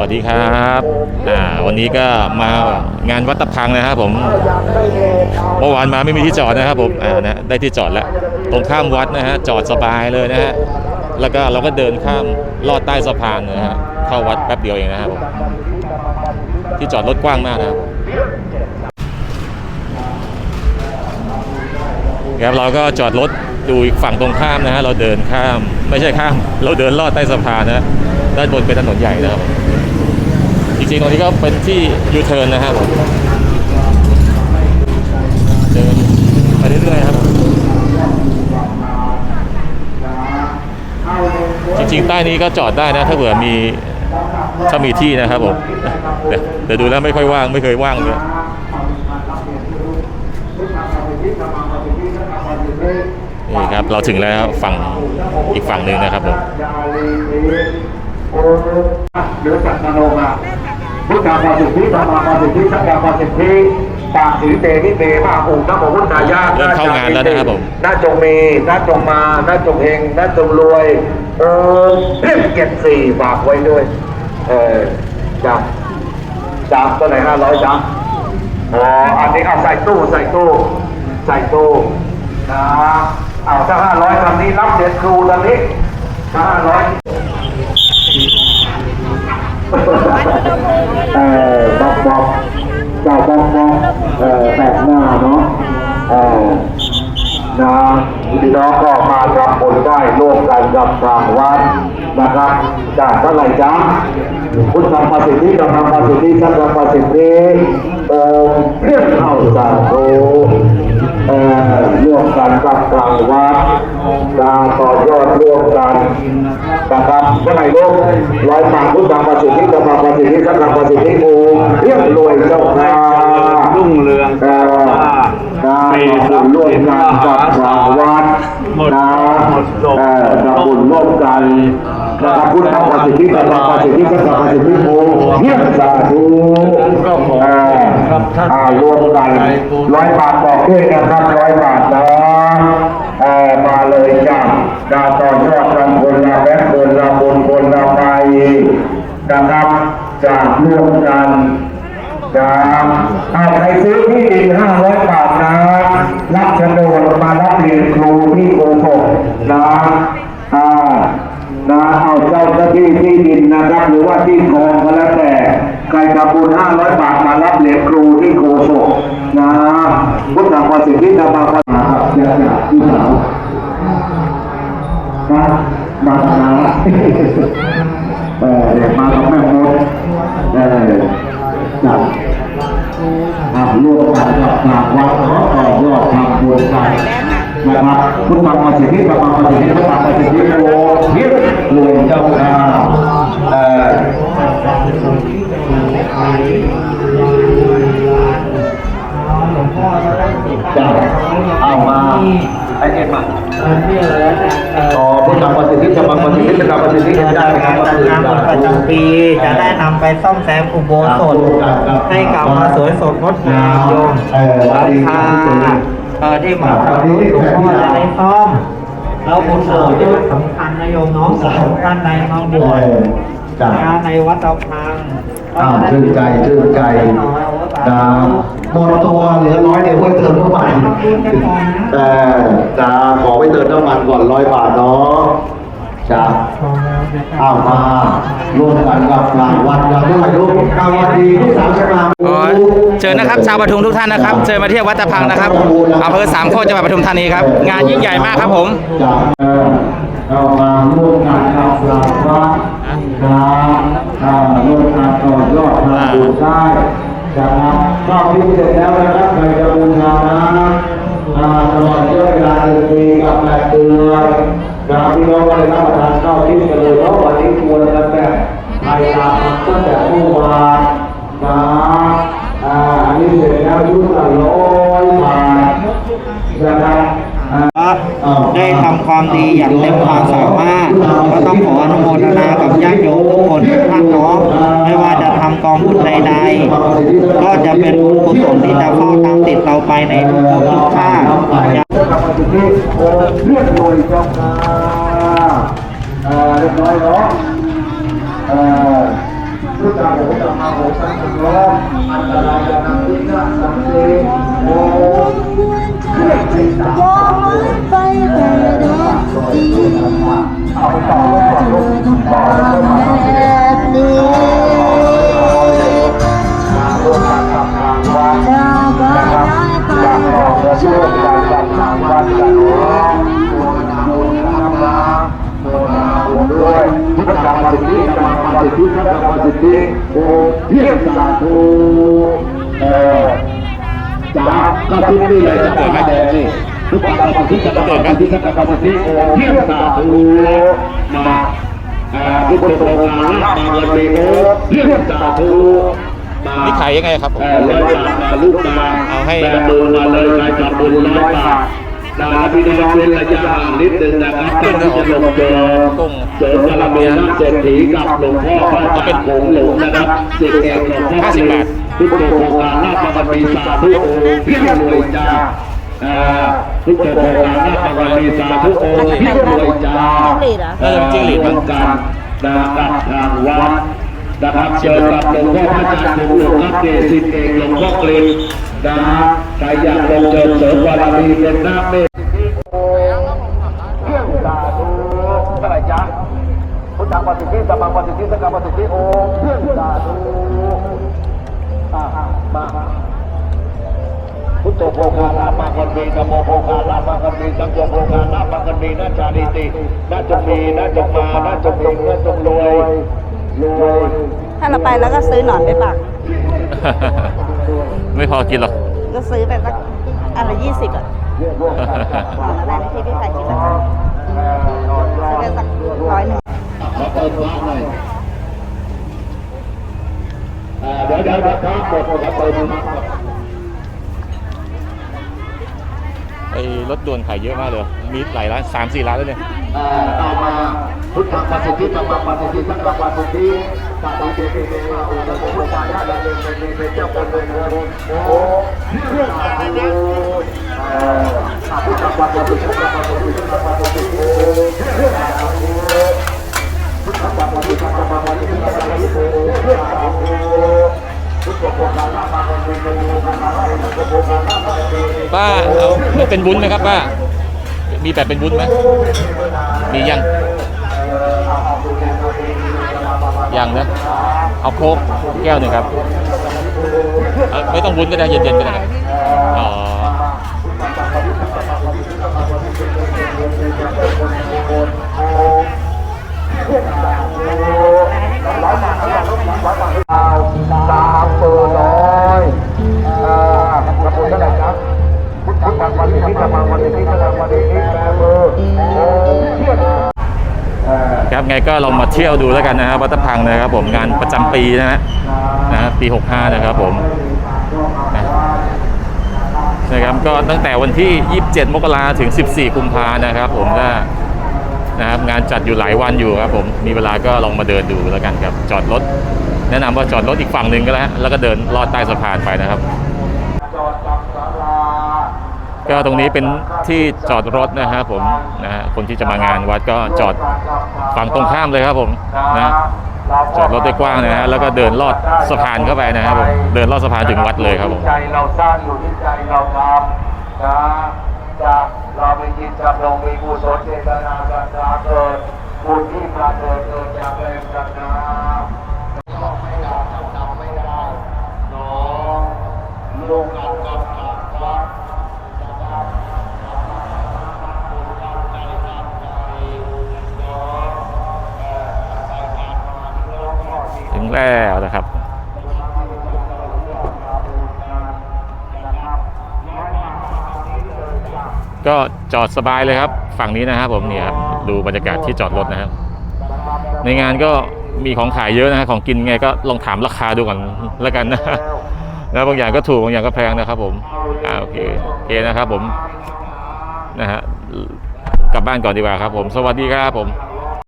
สวัสดีครับอ่าวันนี้ก็มางานวัดตะพังนะครับผม เมื่อวานมาไม่มีที่จอดนะครับผมอ่านะได้ที่จอดแล้ว ตรงข้ามวัดนะฮะจอดสบายเลยนะฮะแล้วก็เราก็เดินข้ามลอดใต้สะพานนะฮะเข้าวัดแป๊บเดียวเองนะครับผมที่จอดรถกว้างมากนะครับครับเราก็จอดรถดูอีกฝั่งตรงข้ามนะฮะเราเดินข้ามไม่ใช่ข้าม เราเดินลอดใต้สะพานนะด้านบนเป็นถนนใหญ่นะครับ จริงๆตรงนี้ก็เป็นที่ยูเทิร์นนะครับเดินไปเรื่อยๆครับ จริงๆ ใต้นี้ก็จอดได้นะ ถ้าเผื่อมีถ้ามีที่นะครับผมเดี๋ยวเดี๋ยวดูแล้วไม่ค่อยว่างไม่เคยว่างเลยนี่ครับเราถึงแล้วฝั่งอีกฝั่งหนึ่งนะครับผม หรือสัตโนมาพุทธาภาสิทธิธรรมาภาสิทธิสังฆาภาสิทธิปากสีเตนิเตมาอุณโมพุทธายาเริ่มเข้างานแล้วนะครับผมน่าจงมีน่าจงมาน่าจงเฮงน่าจงรวยเออเรียกเกียรติสี่ฝากไว้ด้วย เออจ้ะจ้ะตัวไหนห้าร้อยจ้ะอ๋ออันนี้เอาใส่ตู้ใส่ตู้ใส่ตู้นะเอาถ้าห้าร้อยคำนี้รับเด็ดครูตอนนี้ถ้าห้าร้อย เออบอกบอกเจ้าบอกบอกเออแปดหน้าเนาะเออนะพี่น้องก็มาทำบุญได้ร่วมกันกับทางวัดนะครับจากเท่าไหร่จ๊ะพุทธภาสิทธิธรรมภาสิทธิสังฆภาสิทธิโอมเรียกเข้าสาธุ ร่วมกันกับทางวัดกาต่อยอดร่วมกันนะครับเท่าไหร่ลูกร้อยบาทพุทธภาสิทธิธรรมภาสิทธิสังฆภาสิทธิโอมเรียกรวยเจ้าค่ะรุ่งเรืองเอ่อการทำร่วมกันกับทางวัดนะเออทำบุญร่วมกัน นะครับพุทธภาสิทธิธรรมภาสิทธิสังฆภาสิทิโมเรียกสาธุเอ่ออ่ารวมกันร้อยบาทบอกด้วยนะครับร้อยบาทนะเอ่อมาเลยจ้าดาตอนยอดกันคนละแบงค์คนละบุญคนละไปนะครับจากร่วมกันครับเอาใครซื้อที่ดินห้าร้อยบาทนะรับโฉนดมารับเรียนครูที่โกหกนะ นะเอาเจ้าหน้าที่ที่ดินนะครับ หรือว่าที่กองก็แล้วแต่ใครทำบุญห้าร้อยบาทมารับเหรียญครูที่โกศกนะพุทธภาษิตที่นำมาพัฒนาครับญาติพี่สาวนะมาหาเออเด็กมากับแม่มดเออจับอ่าร่วมกันกับทางวัดขอต่อยอดทางบุญกันนะครับพุทธภาษิตที่ธรรมภาษิตที่พุทธภาษิตที่โอทิพย์รวย เจ้าค่ะเอ่อจะเอามาไอเอ็มอะอ๋อพุทธปฏิทินจะมาปฏิทินจะมาปฏิทินได้ไหมครับจัดงานบุญประจำปีจะได้นำไปซ่อมแซมอุโบสถให้กลับมาสวยสดงดงามโยมราคาที่มาทำบุญหลวงพ่อจะได้ซ่อม แล้วบุญโบสถ์ที่สำคัญนะโยมเน้องท่านในมาบวชจ้ะงานในวัดเราพังอ้าวชื่นใจชื่นใจนะหมดตัวเหลือร้อยเดียวไว้เติมน้ำมันแต่จะขอไว้เติมน้ำมันก่อนร้อยบาทเนาะ จ้ะเอามาร่วมกันกับรางวัลกันด้วยลูกรางวัลดีที่สามชนะขอเชิญนะครับชาวปทุมทุกท่านนะครับเชิญมาเที่ยววัดตะพังนะครับอำเภอสามโคกจังหวัดปทุมธานีครับ งานยิ่งใหญ่มากครับผมจะเอ่อเรามาร่วมกันกับรางวัลนะอ่าร่วมกันต่อยอดทางบุญได้นะครับรอบที่เสร็จแล้วนะครับใครจะบูชานะอ่าตลอด ระยะเวลาหนึ่งปีกับแปดเดือนนะพี่น้องก็เลยรับประทานข้าวที่กันเลยเพราะวันนี้ควรกันแบบไทยตามตั้งแต่เมื่อวานนะอ่าอันนี้เสร็จแล้วยุคละร้อยบาทนะครับได้ทำความดีอย่างเต็มความสามารถก็ต้องขออนุโมทนากับญาติโยมทุกคนท่านเนาะไม่ว่า กองบุญใดๆ ก็จะเป็นบุญกุศลที่จะเฝ้าตามติดเราไปในทุกภพทุกชาติเรียบร้อยเจ้าค่ะเอ่อเรียบร้อยเนาะเอ่อพุทธาโหสัมมาโหสังโฆอันตรายนังทินาสังเสโอเพื่อจิตตาย้อนไปแต่เด็กดีเอาต่อเลยก่อนลูกต่อเลยก่อนแบบนี้ มาร่วมกันทำงานวัด จะก็ นะครับ ได้ไป อยากขอเงินร่วมกันทำงานวัดกันเนาะโมทนาบุญนะครับนะโมทนาบุญด้วยพุทธกรรมสิทธิกรรมสิทธิพระกรรมสิทธิโอ้เพียงสาธุเออจ้าก็ที่นี่เลยจะมาแดงนี่ทุกกรรมสิทธิกรรมสิทธิกรรมสิทธิโอ้เพียงสาธุมาอ่าทุกคนตรงงานมาวันนี้โอ้เพียงสาธุมา นี่ขายยังไงครับผมเออร้อยบาทมาลูกมาเอาให้แบมือมาเลยใครจับบุญร้อยบาทนะครับพี่น้องเว้นระยะห่างนิดนึงนะครับก่อนที่จะลงเจอเจอบารมีนักเศรษฐีกับหลวงพ่อพระอาจารย์คงหลงนะครับสิทธิ์เอกหลวงพ่อห้าสิบบาททุกโครงการราชบัณฑิตสาธุโอเพียงรวยจ้าอ่าทุกโครงการราชบัณฑิตสาธุโอเพียงรวยจ้าเออจิ้งหรีดมั้งการนะครับทางวัด นะครับเชิญกับหลวงพ่อพระอาจารย์หลวงครับเกศิษเอกหลวงพ่อกลิ่นนะใครอยากลงเจิมเสริมบารมีเป็นหน้ำเมตเพียงสาธุเท่าไรจ๊ะพุทธังปฏิทิสัมมังปฏิทิสังฆังปฏิทิโอเพียงสาธุอ่ามาพุทโธโภคาลามากันมีธรรมโมโภคาลามากันมีสังโฆโภคาลามากันมีนาจาริตินาจงมีนาจงมานาจงมีนาจงรวย ถ้าเราไปแล้วก็ซื้อหนอนไปปัก ไม่พอกินหรอก ก็ซื้อไปสักอันละยี่สิบอะหนอนอะไรนะที่พี่ใส่กินละซื้อไปสักร้อยหนึ่งขอเติมน้ำหน่อยอ่าเดี๋ยวเดี๋ยวเดี๋ยวครับหมดขอเติมน้ำหน่อยไอ้รถด่วนขายเยอะมากเลย มีหลายร้านสามสี่ร้านแล้วเนี่ยอ่าเอามา พุทธังปัสสิทธิธรรมังปัสสิทธิสังฆังปัสสิทธิสัพพะเทเทเทนะโอตะโกโกตายะละเนเนเนเนเจ้าคนเดินโอ้เรื่องอะไรนี่ยเอ่ออ่าพุทธปัสสิทธิสังฆปัสสิทธิสังฆปัสสิทธิโอ้เรื่องอะไรพุทธังปัสสิทธิสังฆังปัสสิทธิสังฆังปัสสิทธิโอ้เรื่องอะไรเนี่ยพุทโธโภคาลามากันเป็นโภคาลามาเป็นโภคาลามาเป็นป้าเอาเป็นวุ้นไหมครับป้า มีแบบเป็นวุ้นไหมมียัง ยังนะเอาโค้กแก้วหนึ่งครับ ไม่ต้องวุ้นก็ได้เย็นๆก็ได้ ไงก็ลองมาเที่ยวดูแล้วกันนะครับวัดตะพังนะครับผมงานประจำปีนะฮะนะปี 65 นะครับผมนะนะครับก็ตั้งแต่วันที่ 27 มกราถึง 14 กุมภานะครับผมก็นะครับงานจัดอยู่หลายวันอยู่ครับผมมีเวลาก็ลองมาเดินดูแล้วกันครับจอดรถ แนะนำว่าจอดรถอีกฝั่งหนึ่งก็แล้วแล้วก็เดินลอดใต้สะพานไปนะครับ ก็ตรงนี้เป็นที่จอดรถนะครับผมนะคนที่จะมางานวัดก็จอดฝั่งตรงข้ามเลยครับผมนะจอดรถได้กว้างนะฮะแล้วก็เดินลอดสะพานเข้าไปนะครับผมเดินลอดสะพานถึงวัดเลยครับผมใจเราสร้างอยู่ที่ใจเราทำนะจากเรามีจิตจำลงมีกุศลเจตนาศรัทธาเกิดบุญที่ประเสริฐเกิดจากแรงศรัทธาบอกไม่ได้จำไม่ได้น้องลงอันกับขาดวัดนะครับ ถึงแล้วนะครับก็จอดสบายเลยครับ ฝั่งนี้นะครับผมเนี่ยครับดูบรรยากาศที่จอดรถนะครับ ในงานก็มีของขายเยอะนะฮะของกินไงก็ลองถามราคาดูก่อนแล้วกันนะ แล้วบางอย่างก็ถูกบางอย่างก็แพงนะครับ ผมอ่าโอเคโอเคนะครับ ผมนะฮะกลับบ้านก่อนดีกว่าครับ ผมสวัสดีครับผม